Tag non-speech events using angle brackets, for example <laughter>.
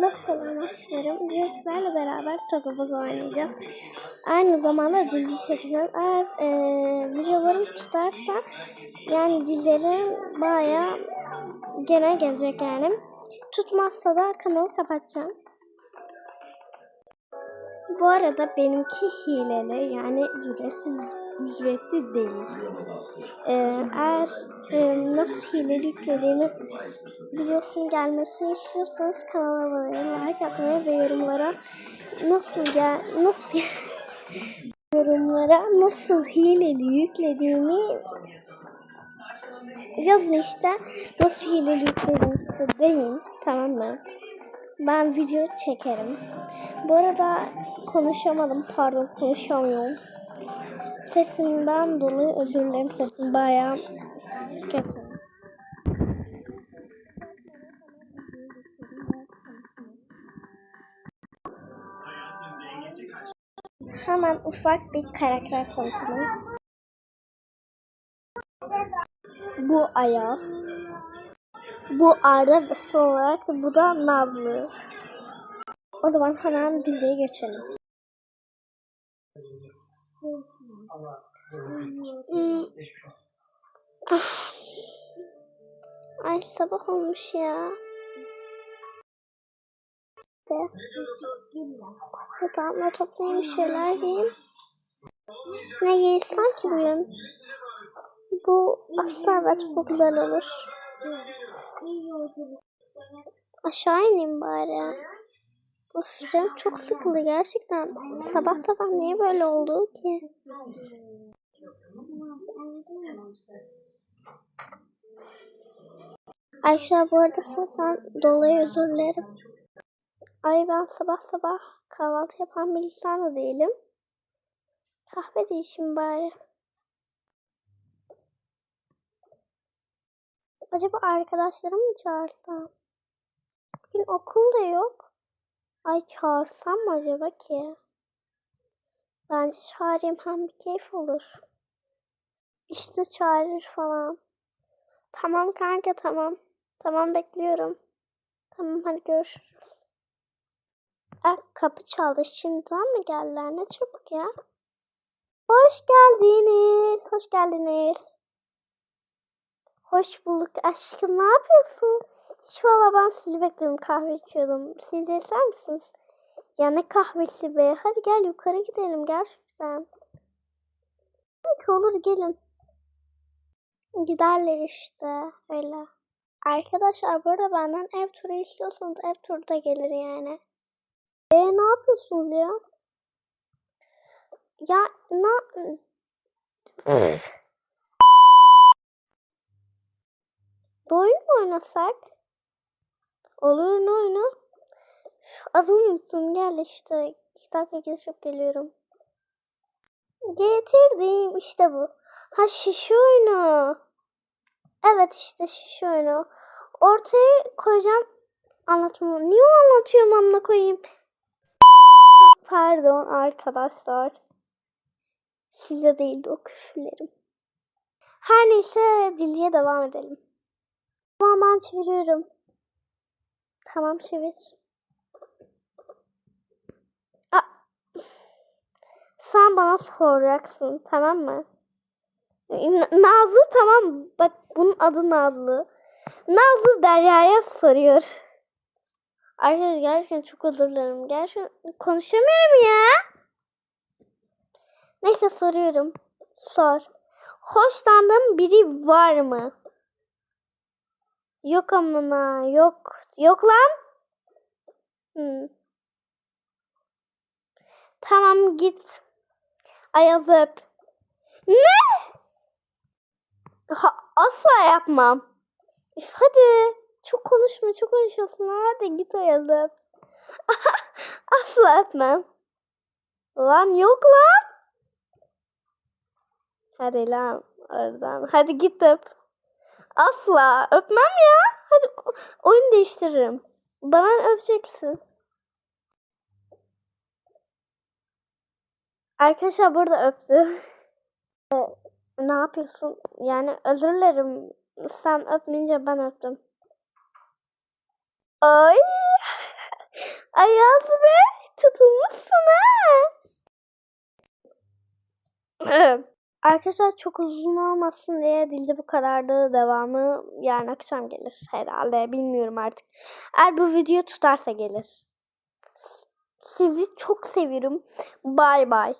Selam arkadaşlarım. Bugün sizlerle beraber Tokaboga oynayacağız. Aynı zamanda dizi çekeceğiz. Eğer e, videolarım tutarsa yani dizilerim baya gene gelecek yani. Tutmazsa da kanalı kapatacağım. Bu arada benimki hileli yani ücretsiz ücretli değil. Ee, eğer e, nasıl hileli yüklediğimi videosunun gelmesini istiyorsanız kanala abone like atmayı ve yorumlara nasıl gel nasıl <laughs> yorumlara nasıl hileli yüklediğimi yazın işte nasıl hileli yüklediğimi deyin tamam mı? Ben video çekerim. Bu arada konuşamadım pardon konuşamıyorum. Sesimden dolayı özür dilerim sesim bayağı kötü. Hemen ufak bir karakter tanıtımı. Bu Ayaz. Bu Arda ve son olarak da bu da Nazlı. O zaman hemen diziye geçelim. Ay sabah olmuş ya. Yatağımda toplayayım bir şeyler giyeyim. Ne giysem ki bugün? Bu aslında evet bu güzel olur. Aşağı ineyim bari. Of canım çok sıkıldı gerçekten. Sabah sabah niye böyle oldu ki? Ayşe bu arada sen dolayı özür dilerim. Ay ben sabah sabah kahvaltı yapan bir insan da değilim. Kahve de içeyim bari. Acaba arkadaşlarımı mı çağırsam? Bugün okul da yok. Ay çağırsam mı acaba ki? Bence çağırayım hem bir keyif olur. İşte çağırır falan. Tamam kanka tamam. Tamam bekliyorum. Tamam hadi görüşürüz. Ah, kapı çaldı. Şimdiden mi geldiler? Ne çabuk ya. Hoş geldiniz. Hoş geldiniz. Hoş bulduk aşkım. Ne yapıyorsun? Hiç valla ben sizi bekliyorum. Kahve içiyordum. Siz ister misiniz? Ya ne kahvesi be. Hadi gel yukarı gidelim gerçekten. Belki olur gelin. Giderler işte. Öyle. Arkadaşlar burada benden ev turu istiyorsanız ev turu da gelir yani. E ne yapıyorsunuz ya? Ya ne? Bu oyun mu oynasak? Olur ne oyunu? Adını unuttum gel işte. İki dakika geçip geliyorum. Getirdim işte bu. Ha şişe oyunu. Evet işte şişe oyunu. Ortaya koyacağım. Anlatmam. Niye anlatıyorum amına koyayım? Pardon arkadaşlar. Size değil o küfürlerim. Her neyse diziye devam edelim. Tamam ben çeviriyorum. Tamam çevir. Sen bana soracaksın tamam mı? Nazlı tamam bak bunun adı Nazlı. Nazlı Derya'ya soruyor. Arkadaşlar gerçekten çok özür dilerim. Gerçekten konuşamıyorum ya. Neyse soruyorum. Sor. Hoşlandığın biri var mı? Yok amına yok. Yok lan. Hmm. Tamam git. Ayaz öp. Ne? Ha, asla yapmam. Üf, hadi. Çok konuşma, çok konuşuyorsun. Hadi git Ayaz öp. <laughs> asla öpmem. Lan yok lan. Hadi lan oradan. Hadi git öp. Asla öpmem ya. Hadi oyun değiştiririm. Bana öpeceksin. Arkadaşlar burada öptü. <laughs> ne yapıyorsun? Yani özür dilerim. Sen öpmeyince ben öptüm. Ay. <laughs> Ayaz Bey tutulmuşsun ha. <laughs> Arkadaşlar çok uzun olmasın diye dizi bu kadardı. Devamı yarın akşam gelir herhalde. Bilmiyorum artık. Eğer bu video tutarsa gelir. Sizi çok seviyorum. Bay bay.